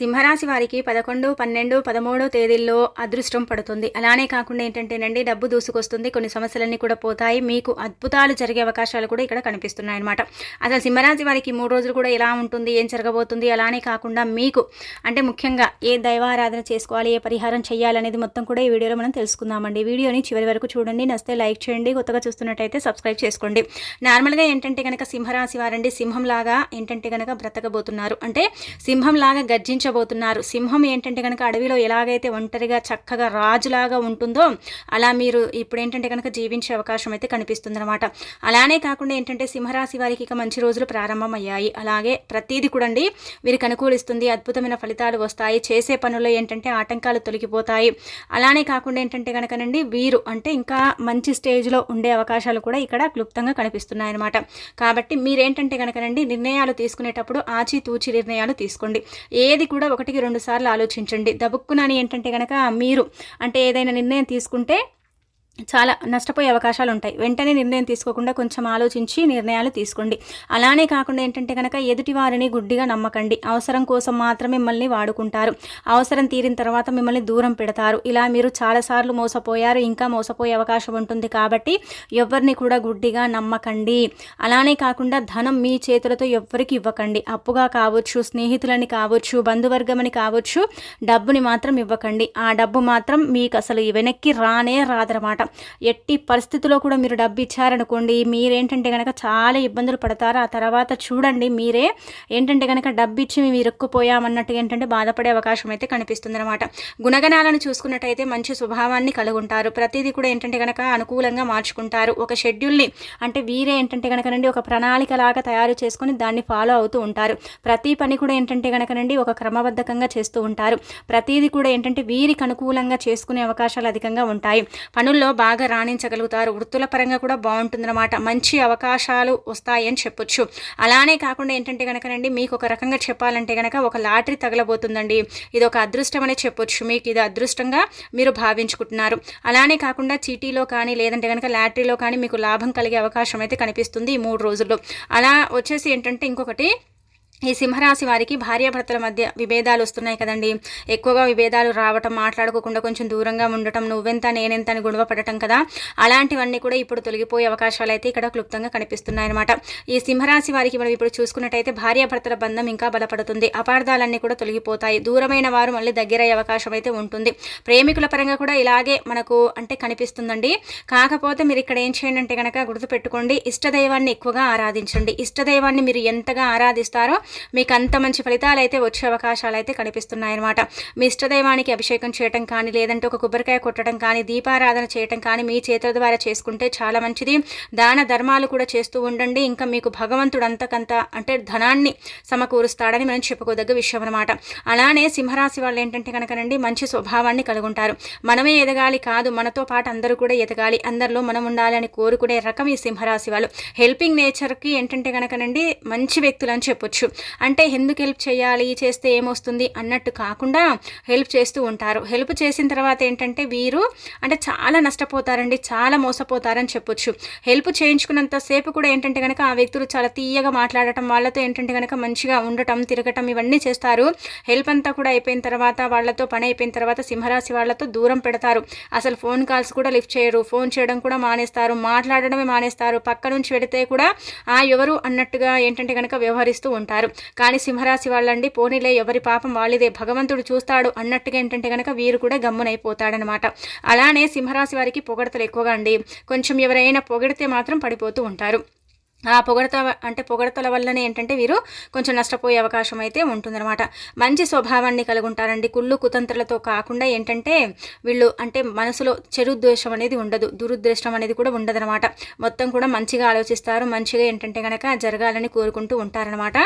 సింహరాశి వారికి పదకొండు పన్నెండు పదమూడో తేదీల్లో అదృష్టం పడుతుంది. అలానే కాకుండా ఏంటంటేనండి డబ్బు దూసుకొస్తుంది కొన్ని సమస్యలన్నీ కూడా పోతాయి. మీకు అద్భుతాలు జరిగే అవకాశాలు కూడా ఇక్కడ కనిపిస్తున్నాయి అనమాట అసలు సింహరాశి వారికి మూడు రోజులు కూడా ఎలా ఉంటుంది ఏం జరగబోతుంది? అలానే కాకుండా మీకు అంటే ముఖ్యంగా ఏ దైవారాధన చేసుకోవాలి ఏ పరిహారం చేయాలనేది మొత్తం కూడా ఈ వీడియోలో మనం తెలుసుకుందామండి. వీడియోని చివరి వరకు చూడండి నస్తే లైక్ చేయండి కొత్తగా చూస్తున్నట్టయితే సబ్స్క్రైబ్ చేసుకోండి. నార్మల్గా ఏంటంటే కనుక సింహరాశి వారండి సింహంలాగా ఏంటంటే కనుక బ్రతకబోతున్నారు. అంటే సింహం లాగా చూపించబోతున్నారు సింహం ఏంటంటే కనుక అడవిలో ఎలాగైతే ఒంటరిగా చక్కగా రాజులాగా ఉంటుందో అలా మీరు ఇప్పుడు ఏంటంటే కనుక జీవించే అవకాశం అయితే కనిపిస్తుందన్నమాట. అలానే కాకుండా ఏంటంటే సింహరాశి వారికి ఇక మంచి రోజులు ప్రారంభమయ్యాయి. అలాగే ప్రతీది అండి వీరికి అనుకూలిస్తుంది. అద్భుతమైన ఫలితాలు వస్తాయి. చేసే పనుల్లో ఏంటంటే ఆటంకాలు తొలగిపోతాయి. అలానే కాకుండా ఏంటంటే కనుకనండి వీరు అంటే ఇంకా మంచి స్టేజ్లో ఉండే అవకాశాలు కూడా ఇక్కడ క్లుప్తంగా కనిపిస్తున్నాయి అనమాట కాబట్టి మీరేంటంటే కనుకనండి నిర్ణయాలు తీసుకునేటప్పుడు ఆచితూచి నిర్ణయాలు తీసుకోండి. ఏది కూడా ఒకటికి రెండు సార్లు ఆలోచించండి. దబుక్కునని ఏంటంటే కనుక మీరు అంటే ఏదైనా నిర్ణయం తీసుకుంటే చాలా నష్టపోయే అవకాశాలు ఉంటాయి వెంటనే నిర్ణయం తీసుకోకుండా కొంచెం ఆలోచించి నిర్ణయాలు తీసుకోండి. అలానే కాకుండా ఏంటంటే కనుక ఎదుటి వారిని గుడ్డిగా నమ్మకండి. అవసరం కోసం మాత్రం మిమ్మల్ని వాడుకుంటారు. అవసరం తీరిన తర్వాత మిమ్మల్ని దూరం పెడతారు. ఇలా మీరు చాలాసార్లు మోసపోయారు ఇంకా మోసపోయే అవకాశం ఉంటుంది కాబట్టి ఎవరిని కూడా గుడ్డిగా నమ్మకండి. అలానే కాకుండా ధనం మీ చేతులతో ఎవ్వరికి ఇవ్వకండి. అప్పుగా కావచ్చు స్నేహితులని కావచ్చు బంధువర్గమని కావచ్చు డబ్బుని మాత్రం ఇవ్వకండి. ఆ డబ్బు మాత్రం మీకు అసలు వెనక్కి రానే రాదనమాట ఎట్టి పరిస్థితిలో కూడా మీరు డబ్బు ఇచ్చారనుకోండి మీరేంటంటే కనుక చాలా ఇబ్బందులు పడతారు. ఆ తర్వాత చూడండి మీరే ఏంటంటే కనుక డబ్బు ఇచ్చి మేము ఇరుక్కుపోయామన్నట్టు ఏంటంటే బాధపడే అవకాశం అయితే కనిపిస్తుంది అనమాట గుణగణాలను చూసుకున్నట్టయితే మంచి స్వభావాన్ని కలుగుంటారు. ప్రతిదీ కూడా ఏంటంటే కనుక అనుకూలంగా మార్చుకుంటారు. ఒక షెడ్యూల్ని అంటే వీరే ఏంటంటే కనుకనండి ఒక ప్రణాళిక లాగా తయారు చేసుకొని దాన్ని ఫాలో అవుతూ ఉంటారు. ప్రతి పని కూడా ఏంటంటే కనుకనండి ఒక క్రమబద్ధకంగా చేస్తూ ఉంటారు. ప్రతిదీ కూడా ఏంటంటే వీరికి అనుకూలంగా చేసుకునే అవకాశాలు అధికంగా ఉంటాయి. పనుల్లో బాగా రాణించగలుగుతారు. వృత్తుల పరంగా కూడా బాగుంటుందన్నమాట. మంచి అవకాశాలు వస్తాయని చెప్పొచ్చు. అలానే కాకుండా ఏంటంటే కనుకనండి మీకు ఒక రకంగా చెప్పాలంటే కనుక ఒక లాటరీ తగలబోతుందండి. ఇది ఒక అదృష్టం అనే చెప్పొచ్చు. మీకు ఇది అదృష్టంగా మీరు భావించుకుంటున్నారు. అలానే కాకుండా చీటీలో కానీ లేదంటే కనుక లాటరీలో కానీ మీకు లాభం కలిగే అవకాశం అయితే కనిపిస్తుంది ఈ మూడు రోజుల్లో. అలా వచ్చేసి ఏంటంటే ఇంకొకటి ఈ సింహరాశి వారికి భార్యాభర్తల మధ్య విభేదాలు వస్తున్నాయి కదండి. ఎక్కువగా విభేదాలు రావటం మాట్లాడుకోకుండా కొంచెం దూరంగా ఉండటం నువ్వెంత నేనెంత అని గొడవ పడటం కదా. అలాంటివన్నీ కూడా ఇప్పుడు తొలగిపోయే అవకాశాలు అయితే ఇక్కడ క్లుప్తంగా కనిపిస్తున్నాయన్నమాట. ఈ సింహరాశి వారికి మనం ఇప్పుడు చూసుకున్నట్టయితే భార్యాభర్తల బంధం ఇంకా బలపడుతుంది. అపార్థాలన్నీ కూడా తొలగిపోతాయి. దూరమైన వారు మళ్ళీ దగ్గరయ్యే అవకాశం అయితే ఉంటుంది. ప్రేమికుల పరంగా కూడా ఇలాగే మనకు అంటే కనిపిస్తుందండి. కాకపోతే మీరు ఇక్కడ ఏం చేయండి అంటే కనుక గుర్తుపెట్టుకోండి. ఇష్టదైవాన్ని ఎక్కువగా ఆరాధించండి. ఇష్టదైవాన్ని మీరు ఎంతగా ఆరాధిస్తారో మీకు అంత మంచి ఫలితాలు అయితే వచ్చే అవకాశాలు అయితే కనిపిస్తున్నాయన్నమాట. మీ ఇష్టదైవానికి అభిషేకం చేయటం కానీ లేదంటే ఒక కొబ్బరికాయ కొట్టడం కానీ దీపారాధన చేయటం కానీ మీ చేతుల ద్వారా చేసుకుంటే చాలా మంచిది. దాన ధర్మాలు కూడా చేస్తూ ఉండండి. ఇంకా మీకు భగవంతుడు అంతకంత అంటే ధనాన్ని సమకూరుస్తాడని మనం చెప్పుకోదగ్గ విషయం అనమాట అలానే సింహరాశి వాళ్ళు ఏంటంటే కనుకనండి మంచి స్వభావాన్ని కలుగుంటారు. మనమే ఎదగాలి కాదు మనతో పాటు అందరూ కూడా ఎదగాలి. అందరిలో మనం ఉండాలని కోరుకునే రకం ఈ సింహరాశి వాళ్ళు. హెల్పింగ్ నేచర్కి ఏంటంటే కనుకనండి మంచి వ్యక్తులు అని చెప్పొచ్చు. అంటే ఎందుకు హెల్ప్ చేయాలి చేస్తే ఏమొస్తుంది అన్నట్టు కాకుండా హెల్ప్ చేస్తూ ఉంటారు. హెల్ప్ చేసిన తర్వాత ఏంటంటే వీరు అంటే చాలా నష్టపోతారండి చాలా మోసపోతారని చెప్పొచ్చు. హెల్ప్ చేయించుకున్నంతసేపు కూడా ఏంటంటే కనుక ఆ వ్యక్తులు చాలా తీయగా మాట్లాడటం వాళ్ళతో ఏంటంటే కనుక మంచిగా ఉండటం తిరగటం ఇవన్నీ చేస్తారు. హెల్ప్ అంతా కూడా అయిపోయిన తర్వాత వాళ్ళతో పని అయిపోయిన తర్వాత సింహరాశి వాళ్ళతో దూరం పెడతారు. అసలు ఫోన్ కాల్స్ కూడా లిఫ్ట్ చేయరు ఫోన్ చేయడం కూడా మానేస్తారు మాట్లాడడమే మానేస్తారు. పక్క నుంచి పెడితే కూడా ఆ ఎవరు అన్నట్టుగా ఏంటంటే కనుక వ్యవహరిస్తూ ఉంటారు. కానీ సింహరాశి వాళ్ళండి పోనీలే ఎవరి పాపం వాళ్ళిదే భగవంతుడు చూస్తాడు అన్నట్టుగా ఏంటంటే కనుక వీరు కూడా గమ్మునైపోతాడనమాట. అలానే సింహరాశి వారికి పొగడతలు ఎక్కువగా అండి. కొంచెం ఎవరైనా పొగిడితే మాత్రం పడిపోతూ ఉంటారు. ఆ పొగడత అంటే పొగడతల వల్లనే ఏంటంటే వీరు కొంచెం నష్టపోయే అవకాశం అయితే ఉంటుందన్నమాట. మంచి స్వభావాన్ని కలిగి ఉంటారండి కుళ్ళు కుతంత్రలతో కాకుండా ఏంటంటే వీళ్ళు అంటే మనసులో చెరుద్వేషం అనేది ఉండదు. దురుద్దేశం అనేది కూడా ఉండదనమాట మొత్తం కూడా మంచిగా ఆలోచిస్తారు. మంచిగా ఏంటంటే కనుక జరగాలని కోరుకుంటూ ఉంటారనమాట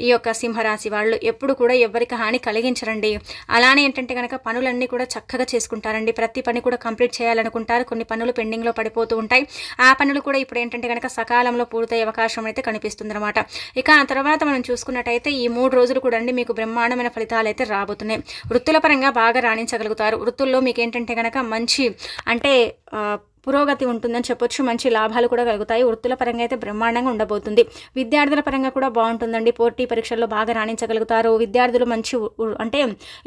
ఈ యొక్క సింహరాశి వాళ్ళు. ఎప్పుడు కూడా ఎవరికి హాని కలిగించరండి. అలానే ఏంటంటే కనుక పనులన్నీ కూడా చక్కగా చేసుకుంటారండి. ప్రతి పని కూడా కంప్లీట్ చేయాలనుకుంటారు. కొన్ని పనులు పెండింగ్లో పడిపోతూ ఉంటాయి. ఆ పనులు కూడా ఇప్పుడు ఏంటంటే కనుక సకాలంలో పూర్తయి అవకాశం అయితే కనిపిస్తుంది అనమాట ఇక ఆ తర్వాత మనం చూసుకున్నట్టయితే ఈ మూడు రోజులు కూడా అండి మీకు బ్రహ్మాండమైన ఫలితాలు అయితే రాబోతున్నాయి. వృత్తుల పరంగా బాగా రాణించగలుగుతారు. వృత్తుల్లో మీకు ఏంటంటే కనుక మంచి అంటే పురోగతి ఉంటుందని చెప్పొచ్చు. మంచి లాభాలు కూడా కలుగుతాయి. వృత్తుల పరంగా అయితే బ్రహ్మాండంగా ఉండబోతుంది. విద్యార్థుల పరంగా కూడా బాగుంటుందండి. పోటీ పరీక్షల్లో బాగా రాణించగలుగుతారు. విద్యార్థులు మంచి అంటే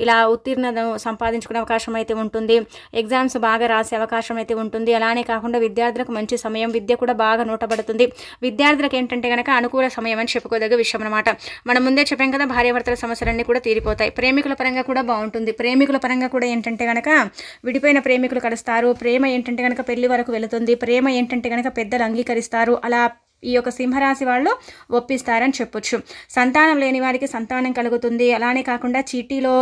ఇలా ఉత్తీర్ణత సంపాదించుకునే అవకాశం అయితే ఉంటుంది. ఎగ్జామ్స్ బాగా రాసే అవకాశం అయితే ఉంటుంది. అలానే కాకుండా విద్యార్థులకు మంచి సమయం విద్య కూడా బాగా నోటబడుతుంది. విద్యార్థులకు ఏంటంటే కనుక అనుకూల సమయం అని చెప్పుకోదగ్గ విషయం అనమాట మనం ముందే చెప్పాం కదా భార్యాభర్తల సమస్యలన్నీ కూడా తీరిపోతాయి. ప్రేమికుల పరంగా కూడా బాగుంటుంది. ప్రేమికుల పరంగా కూడా ఏంటంటే కనుక విడిపోయిన ప్రేమికులు కలుస్తారు. ప్రేమ ఏంటంటే కనుక పెళ్ళి పెళ్ళి వరకు వెళుతుంది. ప్రేమ ఏంటంటే కనుక పెద్దలు అంగీకరిస్తారు. అలా ఈ యొక్క సింహరాశి వాళ్ళు ఒప్పిస్తారని చెప్పొచ్చు. సంతానం లేని వారికి సంతానం కలుగుతుంది. అలానే కాకుండా చీటీలో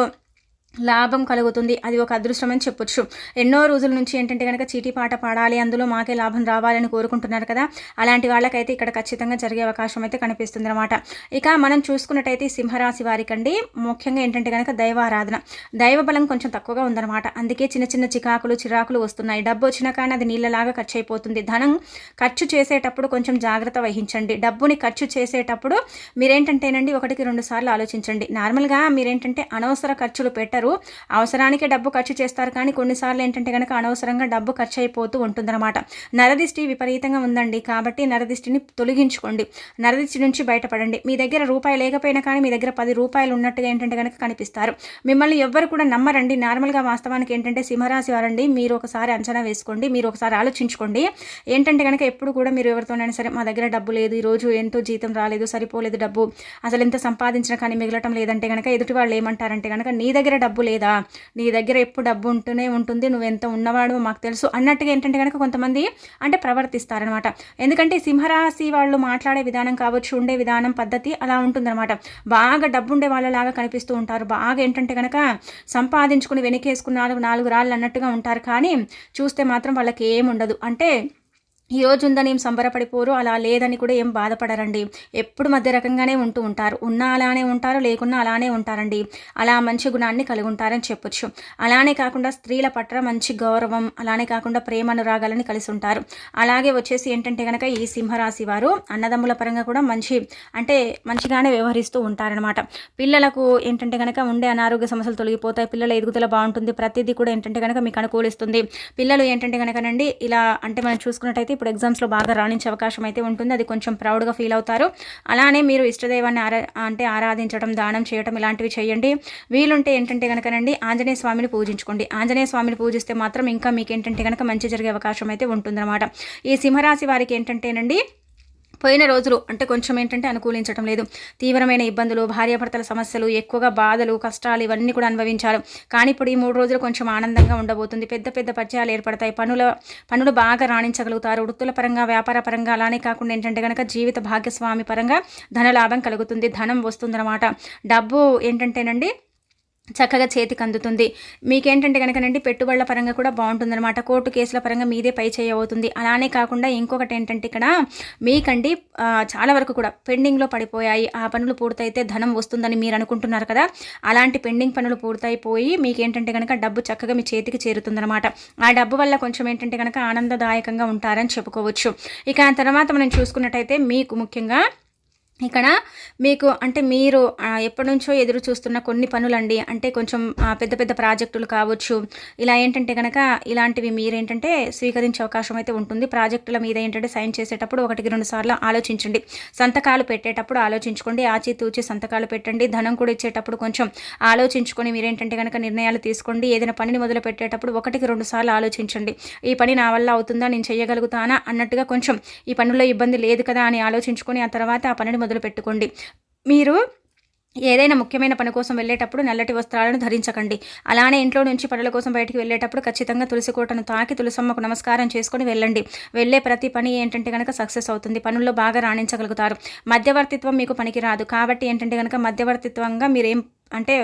లాభం కలుగుతుంది. అది ఒక అదృష్టం అని చెప్పొచ్చు. ఎన్నో రోజుల నుంచి ఏంటంటే కనుక చీటీ పాట పాడాలి అందులో మాకే లాభం రావాలని కోరుకుంటున్నారు కదా. అలాంటి వాళ్ళకైతే ఇక్కడ ఖచ్చితంగా జరిగే అవకాశం అయితే కనిపిస్తుంది అనమాట ఇక మనం చూసుకున్నట్టయితే సింహరాశి వారికండి ముఖ్యంగా ఏంటంటే కనుక దైవారాధన. దైవ బలం కొంచెం తక్కువగా ఉందన్నమాట. అందుకే చిన్న చిన్న చికాకులు చిరాకులు వస్తున్నాయి. డబ్బు వచ్చినా కానీ అది నీళ్ళలాగా ఖర్చు అయిపోతుంది ధనం ఖర్చు చేసేటప్పుడు కొంచెం జాగ్రత్త వహించండి. డబ్బుని ఖర్చు చేసేటప్పుడు మీరేంటంటేనండి ఒకటికి రెండు సార్లు ఆలోచించండి. నార్మల్గా మీరేంటంటే అనవసర ఖర్చులు పెట్టరు. చేస్తారు అవసరానికే డబ్బు ఖర్చు చేస్తారు కానీ కొన్నిసార్లు ఏంటంటే కనుక అనవసరంగా డబ్బు ఖర్చు అయిపోతూ ఉంటుందన్నమాట. నరదిష్టి విపరీతంగా ఉందండి. కాబట్టి నరదిష్టిని తొలగించుకోండి. నరదిష్టి నుంచి బయటపడండి. మీ దగ్గర రూపాయి లేకపోయినా కానీ మీ దగ్గర పది రూపాయలు ఉన్నట్టుగా ఏంటంటే కనుక కనిపిస్తారు. మిమ్మల్ని ఎవ్వరు కూడా నమ్మరండి. నార్మల్గా వాస్తవానికి ఏంటంటే సింహరాశి వారండి. మీరు ఒకసారి అంచనా వేసుకోండి. మీరు ఒకసారి ఆలోచించుకోండి. ఏంటంటే కనుక ఎప్పుడు కూడా మీరు ఎవరితోనైనా సరే మా దగ్గర డబ్బు లేదు. ఈరోజు ఎంతో జీతం రాలేదు. సరిపోలేదు డబ్బు. అసలు ఎంత సంపాదించినా కానీ మిగలటం లేదంటే కనుక ఎదుటి వాళ్ళు ఏమంటారంటే కనుక నీ దగ్గర డబ్బు డబ్బు లేదా? నీ దగ్గర ఎప్పుడు డబ్బు ఉంటూనే ఉంటుంది నువ్వు ఎంత ఉన్నవాడు మాకు తెలుసు అన్నట్టుగా ఏంటంటే కనుక కొంతమంది అంటే ప్రవర్తిస్తారనమాట. ఎందుకంటే సింహరాశి వాళ్ళు మాట్లాడే విధానం కావచ్చు ఉండే విధానం పద్ధతి అలా ఉంటుందన్నమాట బాగా డబ్బు ఉండే వాళ్ళలాగా కనిపిస్తూ ఉంటారు. బాగా ఏంటంటే కనుక సంపాదించుకుని వెనకేసుకున్న నాలుగు నాలుగు రాళ్ళు అన్నట్టుగా ఉంటారు. కానీ చూస్తే మాత్రం వాళ్ళకి ఏముండదు. అంటే ఈ రోజు ఉందని ఏం సంబరపడిపోరు? అలా లేదని కూడా ఏం బాధపడరండి. ఎప్పుడు మధ్య రకంగానే ఉంటూ ఉంటారు. ఉన్నా అలానే ఉంటారు లేకున్నా అలానే ఉంటారండి. అలా మంచి గుణాన్ని కలిగి ఉంటారని చెప్పొచ్చు. అలానే కాకుండా స్త్రీల పట్ల మంచి గౌరవం అలానే కాకుండా ప్రేమ అనురాగాలని కలిసి ఉంటారు అలాగే వచ్చేసి ఏంటంటే కనుక ఈ సింహరాశి వారు అన్నదమ్ముల పరంగా కూడా మంచి అంటే మంచిగానే వ్యవహరిస్తూ ఉంటారనమాట పిల్లలకు ఏంటంటే కనుక ఉండే అనారోగ్య సమస్యలు తొలగిపోతాయి. పిల్లల ఎదుగుదల బాగుంటుంది. ప్రతిదీ కూడా ఏంటంటే కనుక మీకు అనుకూలిస్తుంది. పిల్లలు ఏంటంటే కనుకనండి ఇలా అంటే మనం చూసుకున్నట్టయితే ఇప్పుడు ఎగ్జామ్స్లో బాగా రాణించే అవకాశం అయితే ఉంటుంది. అది కొంచెం ప్రౌడ్గా ఫీల్ అవుతారు. అలానే మీరు ఇష్టదైవాన్ని ఆరా అంటే ఆరాధించడం దానం చేయడం ఇలాంటివి చేయండి. వీలుంటే ఏంటంటే కనుకనండి ఆంజనేయ స్వామిని పూజించుకోండి. ఆంజనేయ స్వామిని పూజిస్తే మాత్రం ఇంకా మీకు ఏంటంటే కనుక మంచి జరిగే అవకాశం అయితే ఉంటుందన్నమాట. ఈ సింహరాశి వారికి ఏంటంటేనండి పోయిన రోజులు అంటే కొంచెం ఏంటంటే అనుకూలించడం లేదు. తీవ్రమైన ఇబ్బందులు భార్యాభర్తల సమస్యలు ఎక్కువగా బాధలు కష్టాలు ఇవన్నీ కూడా అనుభవించారు. కానీ ఇప్పుడు ఈ మూడు రోజులు కొంచెం ఆనందంగా ఉండబోతుంది. పెద్ద పెద్ద పరిచయాలు ఏర్పడతాయి. పనుల పనులు బాగా రాణించగలుగుతారు. వృత్తుల పరంగా వ్యాపార పరంగా అలానే కాకుండా ఏంటంటే కనుక జీవిత భాగ్యస్వామి పరంగా ధన లాభం కలుగుతుంది ధనం వస్తుందన్నమాట. డబ్బు ఏంటంటేనండి చక్కగా చేతికి అందుతుంది మీకేంటంటే కనుకనండి పెట్టుబడుల పరంగా కూడా బాగుంటుందన్నమాట. కోర్టు కేసుల పరంగా మీదే పై చేయవుతుంది అలానే కాకుండా ఇంకొకటి ఏంటంటే ఇక్కడ మీకండి చాలా వరకు కూడా పెండింగ్లో పడిపోయాయి. ఆ పనులు పూర్తయితే ధనం వస్తుందని మీరు అనుకుంటున్నారు కదా? అలాంటి పెండింగ్ పనులు పూర్తయిపోయి మీకేంటంటే కనుక డబ్బు చక్కగా మీ చేతికి చేరుతుందన్నమాట. ఆ డబ్బు వల్ల కొంచెం ఏంటంటే కనుక ఆనందదాయకంగా ఉంటారని చెప్పుకోవచ్చు. ఇక ఆ తర్వాత మనం చూసుకున్నట్టయితే మీకు ముఖ్యంగా ఇక్కడ మీకు అంటే మీరు ఎప్పటి నుంచో ఎదురు చూస్తున్న కొన్ని పనులండి. అంటే కొంచెం పెద్ద పెద్ద ప్రాజెక్టులు కావచ్చు. ఇలా ఏంటంటే కనుక ఇలాంటివి మీరేంటంటే స్వీకరించే అవకాశం అయితే ఉంటుంది. ప్రాజెక్టుల మీద ఏంటంటే సైన్ చేసేటప్పుడు ఒకటికి రెండు సార్లు ఆలోచించండి. సంతకాలు పెట్టేటప్పుడు ఆలోచించుకోండి. ఆచితూచి సంతకాలు పెట్టండి. ధనం కూడా ఇచ్చేటప్పుడు కొంచెం ఆలోచించుకొని మీరేంటంటే కనుక నిర్ణయాలు తీసుకోండి. ఏదైనా పనిని మొదలు పెట్టేటప్పుడు ఒకటికి రెండు సార్లు ఆలోచించండి. ఈ పని నా వల్ల అవుతుందా? నేను చేయగలుగుతానా? అన్నట్టుగా కొంచెం ఈ పనుల్లో ఇబ్బంది లేదు కదా అని ఆలోచించుకొని ఆ తర్వాత ఆ పనిని మొదలు పెట్టుకోండి మీరు ఏదైనా ముఖ్యమైన పని కోసం వెళ్ళేటప్పుడు నల్లటి వస్త్రాలను ధరించకండి. అలానే ఇంట్లో నుంచి పనుల కోసం బయటికి వెళ్ళేటప్పుడు ఖచ్చితంగా తులసి కోటను తాకి తులసమ్మకు నమస్కారం చేసుకుని వెళ్ళండి. వెళ్ళే ప్రతి పని ఏంటంటే కనుక సక్సెస్ అవుతుంది. పనుల్లో బాగా రాణించగలుగుతారు. మధ్యవర్తిత్వం మీకు పనికి రాదు కాబట్టి ఏంటంటే కనుక మధ్యవర్తిత్వంగా మీరేం అంటే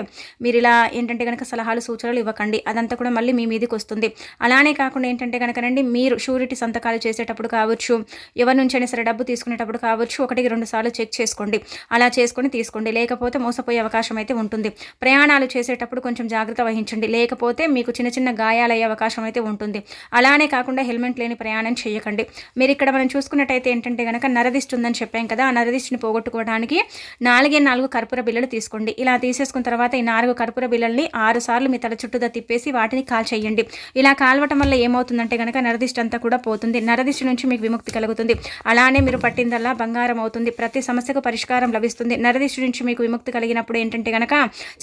మీరు ఇలా ఏంటంటే కనుక సలహాలు సూచనలు ఇవ్వకండి. అదంతా కూడా మళ్ళీ మీ మీదకి వస్తుంది. అలానే కాకుండా ఏంటంటే కనుకనండి మీరు షూరిటీ సంతకాలు చేసేటప్పుడు కావచ్చు ఎవరి నుంచైనా సరే డబ్బు తీసుకునేటప్పుడు కావచ్చు ఒకటికి రెండు సార్లు చెక్ చేసుకోండి. అలా చేసుకొని తీసుకోండి. లేకపోతే మోసపోయే అవకాశం అయితే ఉంటుంది. ప్రయాణాలు చేసేటప్పుడు కొంచెం జాగ్రత్త వహించండి. లేకపోతే మీకు చిన్న చిన్న గాయాలయ్యే అవకాశం అయితే ఉంటుంది. అలానే కాకుండా హెల్మెట్ లేని ప్రయాణం చేయకండి. మీరు ఇక్కడ మనం చూసుకున్నట్టయితే ఏంటంటే కనుక నరదిష్టి ఉందని చెప్పాం కదా ఆ నరదిష్టిని పోగొట్టుకోవడానికి నాలుగే నాలుగు కర్పూర బిల్లలు తీసుకోండి. ఇలా తీసేసుకుని చేసుకున్న తర్వాత ఈ నాలుగు కర్పూర బిళ్ళల్ని ఆరు సార్లు మీ తల చుట్టూదా తిప్పేసి వాటిని కాల్ చేయండి. ఇలా కాల్వటం వల్ల ఏమవుతుందంటే కనుక నరదిష్టి అంతా కూడా పోతుంది. నరదిష్టి నుంచి మీకు విముక్తి కలుగుతుంది. అలానే మీరు పట్టిందల్లా బంగారం అవుతుంది. ప్రతి సమస్యకు పరిష్కారం లభిస్తుంది. నరదిష్టి నుంచి మీకు విముక్తి కలిగినప్పుడు ఏంటంటే కనుక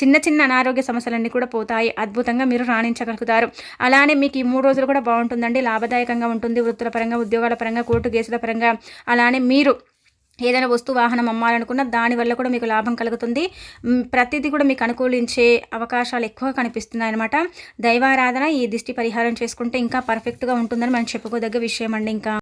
చిన్న చిన్న అనారోగ్య సమస్యలన్నీ కూడా పోతాయి. అద్భుతంగా మీరు రాణించగలుగుతారు. అలానే మీకు ఈ మూడు రోజులు కూడా బాగుంటుందండి. లాభదాయకంగా ఉంటుంది. వృత్తుల పరంగా ఉద్యోగాల పరంగా కోర్టు కేసుల పరంగా. అలానే మీరు ఏదైనా వస్తు వాహనం అమ్మాలనుకున్న దానివల్ల కూడా మీకు లాభం కలుగుతుంది. ప్రతిదీ కూడా మీకు అనుకూలించే అవకాశాలు ఎక్కువగా కనిపిస్తున్నాయి అనమాట దైవారాధన ఈ దిష్టి పరిహారం చేసుకుంటే ఇంకా పర్ఫెక్ట్గా ఉంటుందని మనం చెప్పుకోదగ్గ విషయం అండి ఇంకా.